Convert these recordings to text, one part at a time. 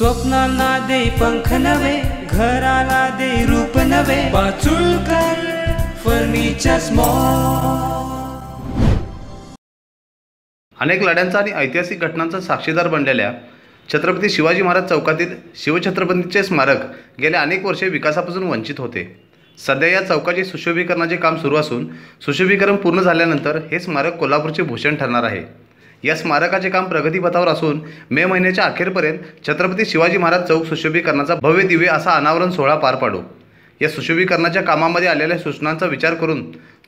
स्वप्नांना दे पंख नवे घराला दे रूप नवे पाचुळकर फर्निचर मॉल अनेक लढ्यांचा आणि ऐतिहासिक घटनांचा साक्षीदार बनलेल्या छत्रपती शिवाजी महाराज चौकातील शिवछत्रपतीचे स्मारक गेल्या अनेक वर्षे विकासापासून वंचित होते. सध्या या चौकाचे सुशोभीकरणाचे काम सुरू असून सुशोभीकरण पूर्ण झाल्यानंतर हे स्मारक कोल्हापूरचे भूषण ठरणार आहे. या स्मारकाचे काम प्रगतीपथावर असून मे महिन्याच्या अखेरपर्यंत छत्रपती शिवाजी महाराज चौक सुशोभीकरणाचा भव्य दिव्य असा अनावरण सोहळा पार पाडू. या सुशोभीकरणाच्या कामामध्ये आलेल्या सूचनांचा विचार करून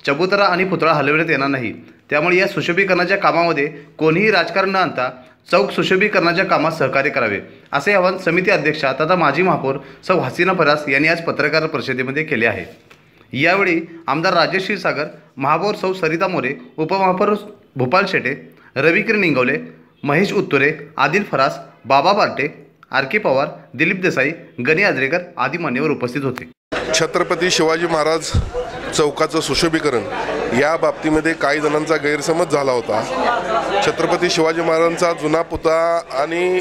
चबुतरा आणि पुतळा हलविण्यात येणार नाही. त्यामुळे या सुशोभीकरणाच्या कामामध्ये कोणीही राजकारण न आणता चौक सुशोभीकरणाच्या कामात सहकार्य करावे असे आवाहन समिती अध्यक्षा तथा माजी महापौर सौ हसीना फरास यांनी आज पत्रकार परिषदेमध्ये केले आहे. यावेळी आमदार राजेश क्षीरसागर महापौर सौ सरिता मोरे उपमहापौर भूपाल शेटे रविकिरण निंगवले महेश उत्तुरे आदिल फरास बाबा बार्टे आर के पवार दिलीप देसाई गणी आजरेकर आदी मान्यवर उपस्थित होते. छत्रपती शिवाजी महाराज चौकाचं सुशोभीकरण या बाबतीमध्ये काही जणांचा गैरसमज झाला होता. छत्रपती शिवाजी महाराजांचा जुना पुतळा आणि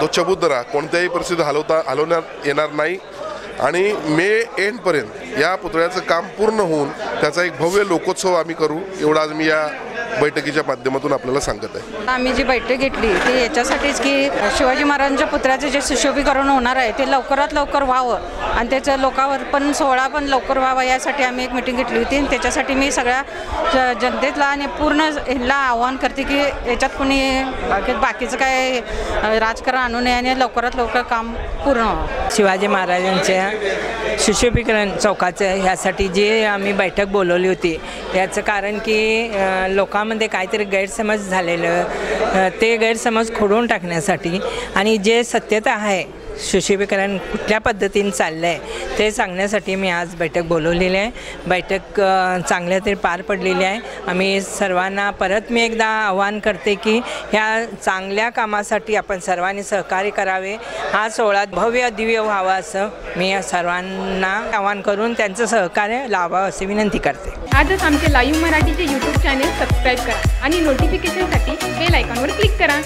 तो चबुतरा कोणत्याही परिस्थितीत हलवता हलवण्यात येणार नाही. आणि मे एंडपर्यंत या पुतळ्याचं काम पूर्ण होऊन त्याचा एक भव्य लोकोत्सव आम्ही करू. एवढा आज मी या बैठकीच्या माध्यमातून आपल्याला सांगत आहे. आम्ही जी बैठक घेतली ती याच्यासाठीच की शिवाजी महाराजांच्या पुतळ्याचं जे सुशोभीकरण होणार आहे ते लवकरात लवकर व्हावं. आणि त्याचं लोकावर पण सोहळा पण लवकर व्हावा यासाठी आम्ही एक मिटिंग घेतली होती. आणि त्याच्यासाठी मी सगळ्या ज- जनतेतला आणि पूर्ण ह्याला आव्हान करते की याच्यात कोणी बाकी बाकीचं काय राजकारण आणू नये आणि लवकरात लवकर काम पूर्ण व्हावं. शिवाजी महाराजांच्या सुशोभीकरण चौकाचं ह्यासाठी जे आम्ही बैठक बोलवली होती याचं कारण की अ, गावामध्ये काहीतरी गैरसमज झालेलं ते गैरसमज खोडून टाकण्यासाठी. आणि जे सत्यता आहे सुशोभीकरण कुठल्या पद्धतीने चाललं आहे ते सांगण्यासाठी मी आज बैठक बोलवलेली आहे. बैठक चांगल्या तरी पार पडलेली आहे. आम्ही सर्वांना परत मी एकदा आवाहन करते की ह्या चांगल्या कामासाठी आपण सर्वांनी सहकार्य करावे. हा सोहळा भव्य दिव्य व्हावा असं मी सर्वांना आवाहन करून त्यांचं सहकार्य लावावं अशी विनंती करते. आजच आमचे लाईव्ह मराठीचे यूट्यूब चॅनेल सबस्क्राईब करा आणि नोटिफिकेशनसाठी बेल आयकॉनवर क्लिक करा.